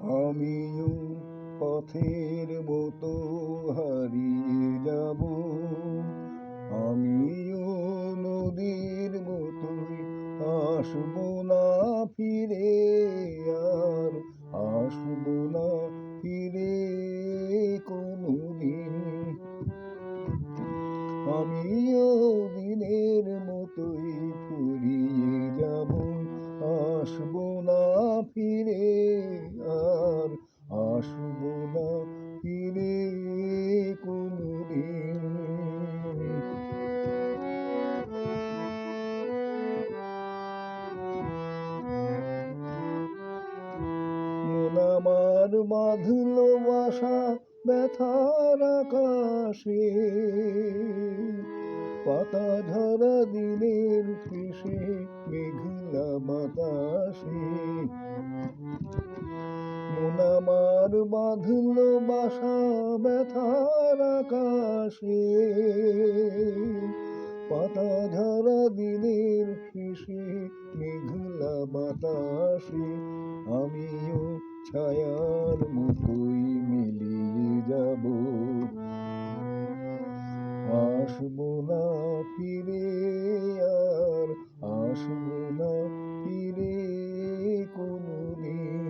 আমিও পথের মতো হারিয়ে যাব। আমিও নদীর মতোই আসব না ফিরে আর, আসব না ফিরে কোনোদিন। আমিও দিনের মতোই ফুরিয়ে যাব। আসব না ফিরে আমার বাঁধল বাসা ব্যথার আকাশে। পাতা ঝরা দিনের ফেসে মেঘলা বাতাসে। মন আমার বাঁধল বাসা ব্যথার আকাশে। পাতা ঝরা দিনের শেষে মেঘলা বাতাসে। আমিও ছায়ার মতোই মিলিয়ে যাব। আসব না ফিরে আর আসব না ফিরে কোনোদিন।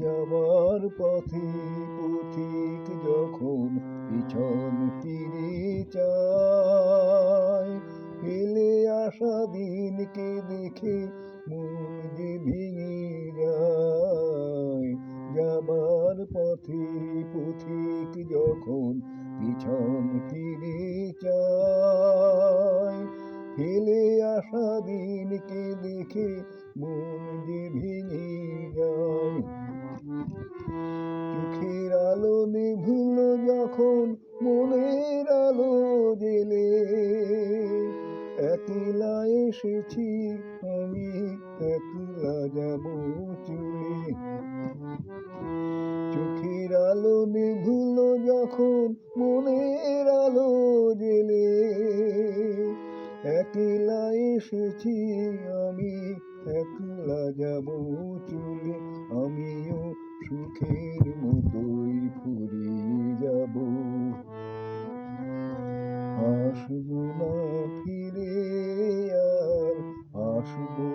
যাবার পথে পথিক যখন পিছন ফিরে চায়, ফেলে আসা দিনকে দেখে মন যে ভেঙে যায়? যাবার পথে পথিক যখন পিছন ফিরে চায়, ফেলে আসা দিনকে দেখে মন যে ভেঙে যায়। এসেছি, আমি একলা যাব চলে। চোখের আলো নিভুল যখন মনের আলো জেলে। একলা এসেছি, আমি একলা যাব চলে। আমিও সুখের আসব